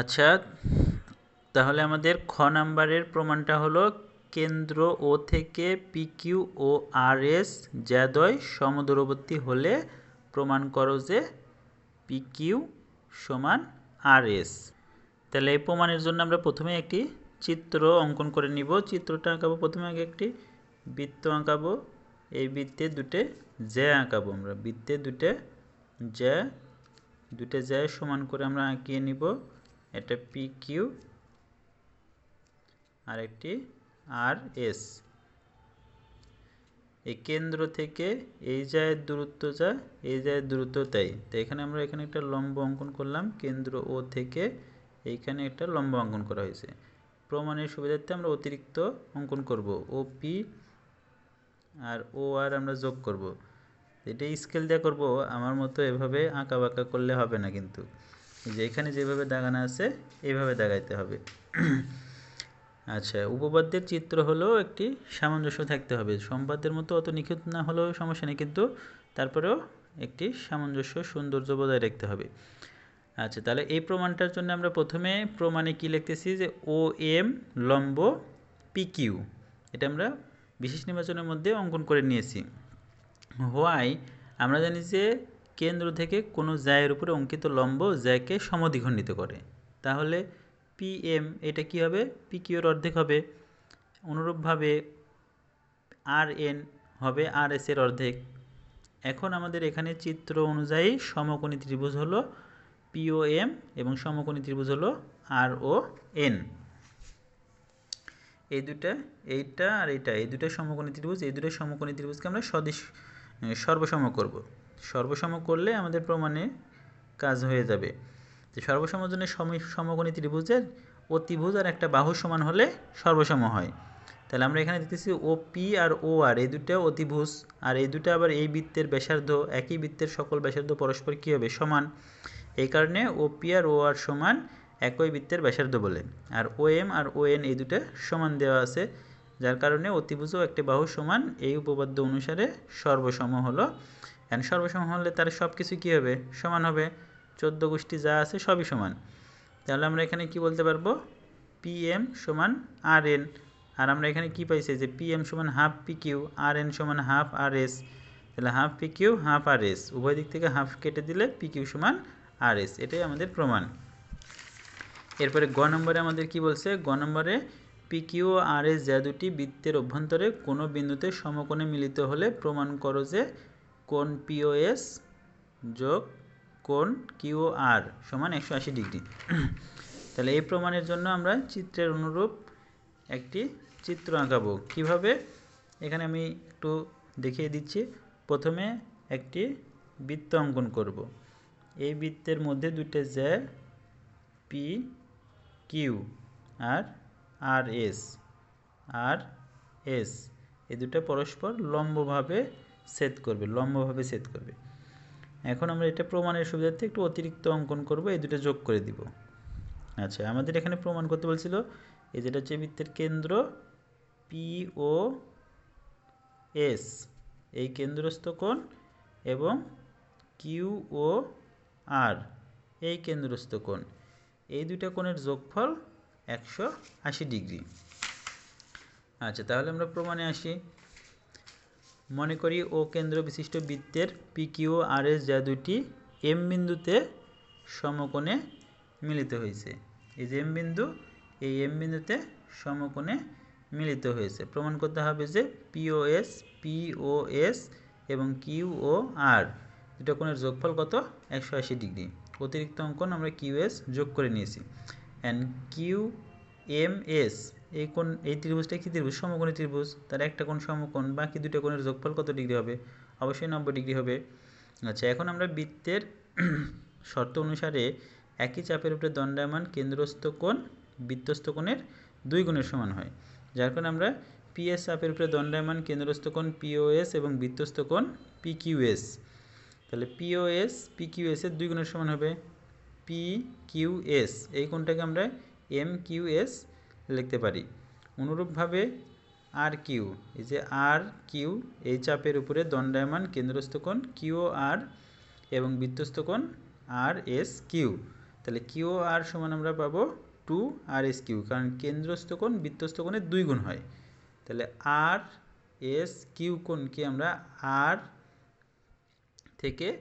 আচ্ছা তাহলে আমাদের খ নাম্বারের প্রমাণটা হলো কেন্দ্র ও থেকে পিকিউ ও আর এস জ্যাদয় সমদূরবর্তী হলে প্রমাণ করো যে পিকিউ সমান আর এস তাহলে এই প্রমাণের জন্য আমরা প্রথমে একটি চিত্র অঙ্কন করে নিব। চিত্রটা আঁকাবো, প্রথমে আগে একটি বৃত্ত আঁকাবো। এই বৃত্তে দুটে জ্যা আঁকাবো আমরা। বৃত্তে দুটে জ্যা দুটে জ্যা সমান করে আমরা আঁকিয়ে নিব। এটা পি কিউ আর একটি আর এস এই কেন্দ্র থেকে এই জায়ের দূরত্ব যা, এই জায়ের দূরত্ব তাই। তো এখানে আমরা এখানে একটা লম্ব অঙ্কন করলাম, কেন্দ্র ও থেকে এইখানে একটা লম্ব অঙ্কন করা হয়েছে। প্রমাণের সুবিধার্থে আমরা অতিরিক্ত অঙ্কন করব। ও পি আর ও আর আমরা যোগ করব। এটা স্কেল দিয়ে করব, আমার মতো এভাবে আঁকা বাঁকা করলে হবে না কিন্তু। যে এখানে যেভাবে দাগানো আছে, এইভাবে দাগাইতে হবে। আচ্ছা উপপাদ্যের চিত্র হলেও একটি সামঞ্জস্য থাকতে হবে। সম্পাদ্যের মতো অত নিখুঁত না হলেও সমস্যা নেই, কিন্তু তারপরেও একটি সামঞ্জস্য সৌন্দর্য বজায় রাখতে হবে। আচ্ছা তাহলে এই প্রমাণটার জন্য আমরা প্রথমে প্রমাণে কি লিখতেছি যে ও এম লম্ব পি কিউ এটা আমরা বিশেষ নির্বাচনের মধ্যে অঙ্কন করে নিয়েছি। হোয়াই আমরা জানি যে কেন্দ্র থেকে কোনো জায়ের উপরে অঙ্কিত লম্ব জ্যাকে সমদ্বিখণ্ডিত করে। তাহলে পি এম এটা কি হবে? পি কিউর অর্ধেক হবে। অনুরূপভাবে আর এন হবে আর এস এর অর্ধেক। এখন আমাদের এখানে চিত্র অনুযায়ী সমকোণী ত্রিভুজ হলো পিও এম এবং সমকোণী ত্রিভুজ হলো আর ও এন এই দুটা এইটা আর এইটা, এই দুটো সমকোণী ত্রিভুজ, এই দুটো সমকোণী ত্রিভুজকে আমরা সদিশ, সর্বসম করব। সর্বসম করলে আমাদের প্রমাণে কাজ হয়ে যাবে। তো সর্বসমের জন্য সমকোণী ত্রিভুজের অতিভুজ আর একটা বাহু সমান হলে সর্বসম হয়। তাহলে আমরা এখানে দেখতেছি ও পি আর ও আর এই দুটো অতিভুজ আর এই দুটো আবার এই বৃত্তের ব্যাসার্ধ, একই বৃত্তের সকল ব্যাসার্ধ পরস্পর কী হবে? সমান। এই কারণে ও পি আর ও আর সমান একই বৃত্তের ব্যাসার্ধ বলে। আর ও এম আর ও এন এই দুটো সমান দেওয়া আছে, যার কারণে অতিভুজ ও একটি বাহু সমান, এই উপপাদ্য অনুসারে সর্বসম হলো এন সর্বসম হলে তার সব কিছু কী হবে? সমান হবে। চোদ্দ গোষ্ঠী যা আছে সবই সমান। তাহলে আমরা এখানে কি বলতে পারব? পি এম সমান আর এন আর আমরা এখানে কি পাইছি? যে পি এম সমান half P Q R N সমান হাফ আর এস তাহলে half P Q half R S উভয় দিক থেকে হাফ কেটে দিলে পি কিউ সমান আর এস এটাই আমাদের প্রমাণ। এরপরে গ নম্বরে আমাদের কি বলছে? গ নম্বরে পি কিউ আর এস যা দুটি বৃত্তের অভ্যন্তরে কোনো বিন্দুতে সমকোণে মিলিত হলে প্রমাণ করো যে কোন পিওএস যোগ কোন কিউ আর সমান একশো আশি ডিগ্রি। তাহলে এই প্রমাণের জন্য আমরা চিত্রের অনুরূপ একটি চিত্র আঁকাবো। কীভাবে? এখানে আমি একটু দেখিয়ে দিচ্ছি। প্রথমে একটি বৃত্ত অঙ্কন করব। এই বৃত্তের মধ্যে দুটো জ্যা পি কিউ আর আর এস আর এস এই দুটো পরস্পর লম্বভাবে সেট করবে, লম্বভাবে সেট করবে। এখন আমরা এটা প্রমাণের সুবিধার্থে একটু অতিরিক্ত অঙ্কন করব, এই দুটো যোগ করে দিব। আচ্ছা আমাদের এখানে প্রমাণ করতে বলছিল, এই যেটা হচ্ছে বৃত্তের কেন্দ্র পি ও এস এই কেন্দ্রস্থ কোণ এবং কিউ ও আর এই কেন্দ্রস্থ কোণ। এই দুইটা কোণের যোগফল একশো আশি ডিগ্রি। আচ্ছা তাহলে আমরা প্রমাণে আসি। মনে করি ও কেন্দ্র বিশিষ্ট বৃত্তের পি কিউ আর এস যা দুইটি এম বিন্দুতে সমকোণে মিলিত হয়েছে। এই যে এম বিন্দু, এই এম বিন্দুতে সমকোণে মিলিত হয়েছে। প্রমাণ করতে হবে যে পিওএস পিওএস এবং কিউ ও আর দুটো কোণের যোগফল কত? একশো আশি ডিগ্রি। অতিরিক্ত অঙ্কন আমরা কিউএস যোগ করে নিয়েছি। অ্যান্ড কিউ এম এস এই কোন এই ত্রিভুজটা কি ত্রিভুজ? সমকোণী ত্রিভুজ। তার একটা কোণ সমকোণ, বাকি দুটো কোণের যোগফল কত ডিগ্রি হবে? অবশ্যই নব্বই ডিগ্রি হবে। আচ্ছা এখন আমরা বৃত্তের শর্ত অনুসারে একই চাপের উপরে দণ্ডায়মান কেন্দ্রস্থ কোণ বৃত্তস্থ কোণের দুই গুণের সমান হয়। যার কারণে আমরা পিএস চাপের উপরে দণ্ডায়মান কেন্দ্রস্থ কোণ পিওএস এবং বৃত্তস্থ কোণ পিকিউএস তাহলে পিওএস পিকিউএস এর দুই গুণের সমান হবে। পি কিউ এস এই কোণটাকে আমরা এম কিউ এস লিখতে পারি। অনুরূপভাবে আর কিউ, এই যে আর কিউ, এই চাপের উপরে দণ্ডায়মান কেন্দ্রস্থ কোণ কিউ আর এবং বৃত্তস্থ কোণ আর এস কিউ। তাহলে কিউ আর সমান আমরা পাবো টু আর এস কিউ, কারণ কেন্দ্রস্থ কোণ দুই গুণ হয়। তাহলে আর এস কিউ কোণকে আমরা আর থেকে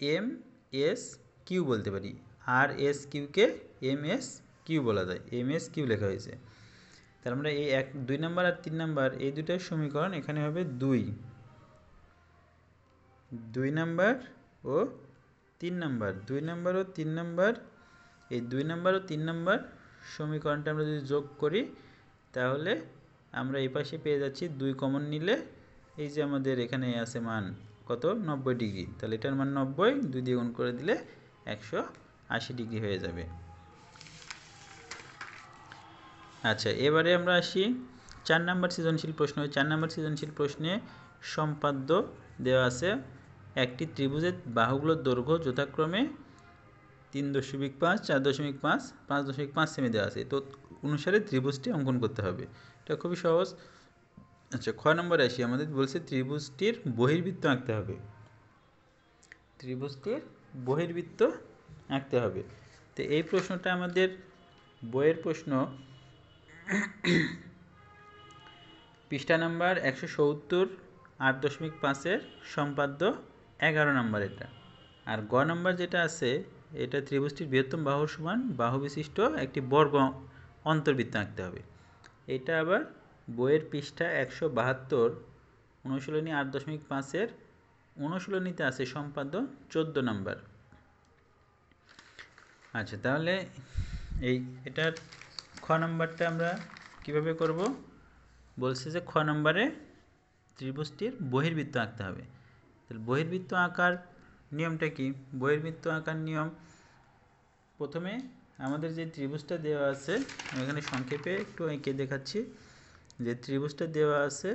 এম এস কিউ বলতে পারি। আর এস কিউকে এম এস কিউ বলা যায়, এম এস কিউ লেখা হয়েছে। তাহলে আমরা এই এক, দুই নাম্বার আর তিন নাম্বার, এই দুটার সমীকরণ এখানে হবে দুই। দুই নাম্বার ও তিন নাম্বার, দুই নাম্বার ও তিন নাম্বার, এই দুই নাম্বার ও তিন নাম্বার সমীকরণটা আমরা যদি যোগ করি, তাহলে আমরা এই পাশে পেয়ে যাচ্ছি দুই কমন নিলে এই যে আমাদের এখানে আছে মান কত? নব্বই ডিগ্রি। তাহলে এটার মান নব্বই, দুই দিয়ে গুণ করে দিলে একশো আশি ডিগ্রি হয়ে যাবে। আচ্ছা এবারে আমরা আসি চার নাম্বার সৃজনশীল প্রশ্ন। চার নাম্বার সৃজনশীল প্রশ্নে সম্পাদ্য দেওয়া আছে একটি ত্রিভুজের বাহুগুলোর দৈর্ঘ্য যথাক্রমে তিন দশমিক পাঁচ, চার দশমিক পাঁচ পাঁচ দশমিক পাঁচ সেমি দেওয়া আছে। তো অনুসারে ত্রিভুজটি অঙ্কন করতে হবে। এটা খুবই সহজ। আচ্ছা খ নম্বরে আসি। আমাদের বলছে ত্রিভুজটির বহির্বৃত্ত আঁকতে হবে। ত্রিভুজটির বহির্বৃত্ত আঁকতে হবে। তো এই প্রশ্নটা আমাদের বইয়ের প্রশ্ন। পৃষ্ঠা নাম্বার একশো সত্তর, আট দশমিক পাঁচের সম্পাদ্য এগারো নাম্বার এটা। আর গ নাম্বার যেটা আছে, এটা ত্রিভুজটির বৃহত্তম বাহুর সমান, বাহু বিশিষ্ট একটি বর্গ অন্তর্বৃত্ত আঁকতে হবে। এটা আবার বইয়ের পৃষ্ঠা একশো বাহাত্তর, অনুশীলনী আট দশমিক পাঁচের, অনুশীলনীতে আছে সম্পাদ্য চোদ্দ নাম্বার। আচ্ছা তাহলে এই এটার খ নাম্বারটা আমরা কীভাবে করব? বলছে যে খ নম্বরে ত্রিভুজটির বহির্বৃত্ত আঁকতে হবে। তাহলে বহির্বৃত্ত আঁকার নিয়মটা কি? বহির্বৃত্ত আঁকার নিয়ম প্রথমে আমাদের যে ত্রিভুজটা দেওয়া আছে, আমি এখানে সংক্ষেপে একটু এঁকে দেখাচ্ছি। যে ত্রিভুজটা দেওয়া আছে,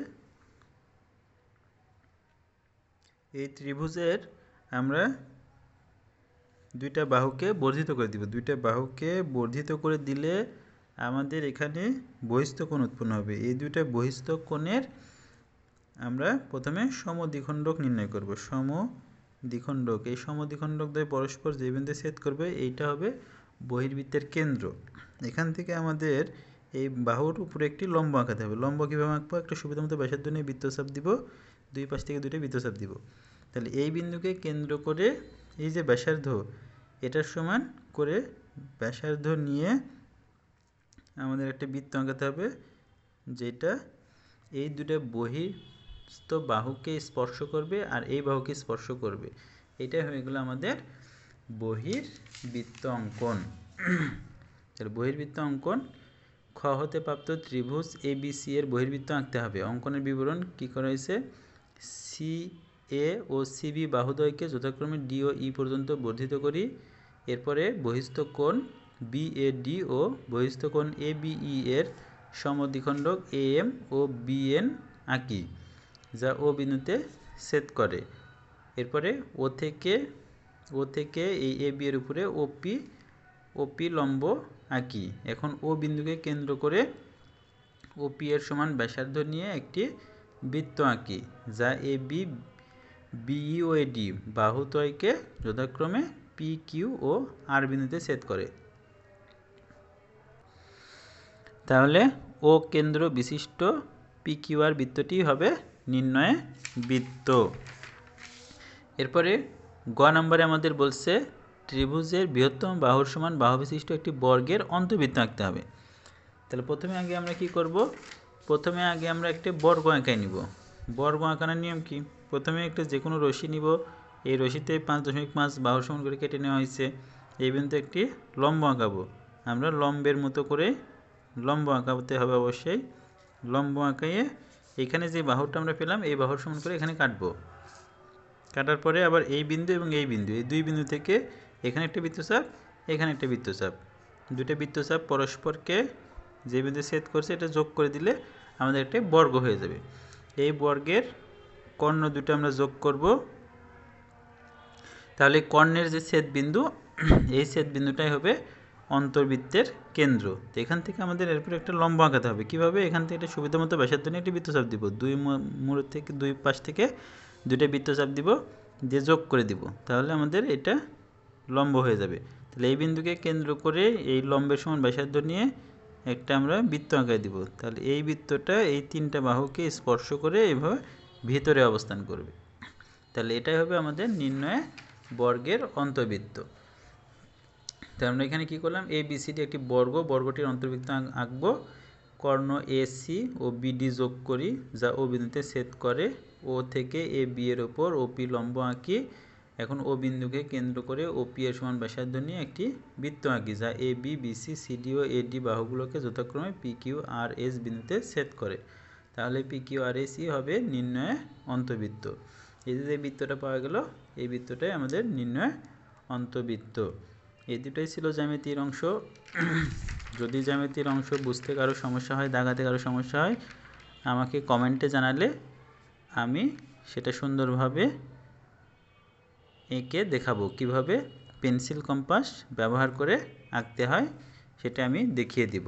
এই ত্রিভুজের আমরা দুইটা বাহুকে বর্ধিত করে দিব। দুইটা বাহুকে বর্ধিত করে দিলে আমাদের এখানে বহিস্থ কোণ উৎপন্ন হবে। এই দুইটা বহিস্থ কোণের আমরা প্রথমে সমদ্বিখণ্ডক নির্ণয় করব। সম দ্বিখণ্ডক এই সমদ্বিখণ্ডক দ্বয় পরস্পর যে বিন্দু ছেদ করবে, এইটা হবে বহির্বৃত্তের কেন্দ্র। এখান থেকে আমাদের এই বাহুর উপরে একটি লম্ব আঁকাতে হবে। লম্ব কীভাবে আঁকবো? একটা সুবিধা মতো ব্যাসার্ধ নিয়ে বৃত্তচাপ দিব। দুই পাশ থেকে দুইটা বৃত্তচাপ দিব। তাহলে এই বিন্দুকে কেন্দ্র করে এই যে ব্যাসার্ধ, এটার সমান করে ব্যাসার্ধ নিয়ে আমাদের একটা বৃত্ত আঁকাতে হবে, যেটা এই দুটো বহিস্থ বাহুকে স্পর্শ করবে আর এই বাহুকে স্পর্শ করবে। এটাই হয়ে গেলো আমাদের বহির্বৃত্ত অঙ্কন। তাহলে বহির্বৃত্ত অঙ্কন খ হতে প্রাপ্ত ত্রিভুজ এ বি সি এর বহির্বৃত্ত আঁকতে হবে। অঙ্কনের বিবরণ কী করা হয়েছে? সি এ ও সিবি বাহুদয়কে যথাক্রমে ডি ও ই পর্যন্ত বর্ধিত করি। এরপরে বহিস্থ কোণ বি এ ডি ও বহিস্থ কোণ এ বিই এর সমদ্বিখণ্ডক এ এম ও বি এন আঁকি, যা ও বিন্দুতে ছেদ করে। এরপরে ও থেকে ও থেকে এই এ বি এর উপরে ওপি ওপি লম্ব আঁকি। এখন ও বিন্দুকে কেন্দ্র করে ওপি এর সমান ব্যাসার্ধ নিয়ে একটি বৃত্ত আঁকি, যা এ বি বিই ও এডি বাহুতয়কে যথাক্রমে পি কিউ ও আর বিন্দুতে ছেদ করে। তাহলে ও কেন্দ্র বিশিষ্ট পি কিউ বৃত্তটি হবে নির্ণয়ে বৃত্ত। এরপরে গ নম্বরে আমাদের বলছে, ত্রিভুজের বৃহত্তম বাহুর সমান বাহু বিশিষ্ট একটি বর্গের অন্তর্বৃত্ত আঁকতে হবে। তাহলে প্রথমে আগে আমরা কি করব? প্রথমে আগে আমরা একটি বর্গ আঁকাই নিব। বর্গ আঁকানোর নিয়ম কি? প্রথমে একটা যে কোনো রশি নিব। এই রশিতে পাঁচ দশমিক পাঁচ বাহু সমান করে কেটে নেওয়া হয়েছে। এই বিন্দু একটি লম্ব আঁকাবো। আমরা লম্বের মতো করে লম্ব আঁকাতে হবে অবশ্যই। লম্ব আঁকাইয়ে এখানে যে বাহুটা আমরা পেলাম, এই বাহুর সমান করে এখানে কাটবো। কাটার পরে আবার এই বিন্দু এবং এই বিন্দু, এই দুই বিন্দু থেকে এখানে একটা বৃত্তচাপ, এখানে একটা বৃত্তচাপ। দুটো বৃত্তচাপ পরস্পরকে যে বিন্দু ছেদ করছে, এটা যোগ করে দিলে আমাদের একটা বর্গ হয়ে যাবে। এই বর্গের কর্ণ দুটো আমরা যোগ করব। তাহলে কর্ণের যে ছেদ বিন্দু, এই ছেদ বিন্দুটাই হবে অন্তর্বৃত্তের কেন্দ্র। তো এখান থেকে আমাদের এরপর একটা লম্ব আঁকাতে হবে। কীভাবে? এখান থেকে একটা সুবিধা মতো ব্যাসার্ধ নিয়ে একটি বৃত্তচাপ দিব। দুই মূল থেকে, দুই পাশ থেকে দুইটা বৃত্তচাপ দিব, দিয়ে যোগ করে দিব। তাহলে আমাদের এটা লম্ব হয়ে যাবে। তাহলে এই বিন্দুকে কেন্দ্র করে এই লম্বের সমান ব্যাসার্ধ নিয়ে একটা আমরা বৃত্ত আঁকায় দিব। তাহলে এই বৃত্তটা এই তিনটা বাহুকে স্পর্শ করে এইভাবে ভিতরে অবস্থান করবে। তাহলে এটাই হবে আমাদের নির্ণয় বর্গের অন্তবৃত্ত তাহলে আমরা এখানে কি করলাম? এ বি সি ডি একটি বর্গ, বর্গটির অন্তর্বৃত্ত আঁক- আঁকবো। কর্ণ এ সি ও বিডি যোগ করি, যা ও বিন্দুতে ছেদ করে ও থেকে এ বি এর ওপর ওপি লম্ব আঁকি। এখন ও বিন্দুকে কেন্দ্র করে ওপি এর সমান ব্যাসার্ধ নিয়ে একটি বৃত্ত আঁকি, যা এ বি বিসি সিডি ও এডি বাহুগুলোকে যথাক্রমে পি কিউ আর এস বিন্দুতে ছেদ করে। তাহলে পি কিউ আর এস ই হবে নির্ণয় অন্তবৃত্ত এই যে বৃত্তটা পাওয়া গেল, এই বৃত্তটাই আমাদের নির্ণয় অন্তবৃত্ত এই দুটোই ছিল জ্যামিতির অংশ। যদি জ্যামিতির অংশ বুঝতে কারও সমস্যা হয়, দাগাতে কারও সমস্যা হয়, আমাকে কমেন্টে জানালে আমি সেটা সুন্দরভাবে এঁকে দেখাবো। কীভাবে পেন্সিল কম্পাস ব্যবহার করে আঁকতে হয়, সেটা আমি দেখিয়ে দিব।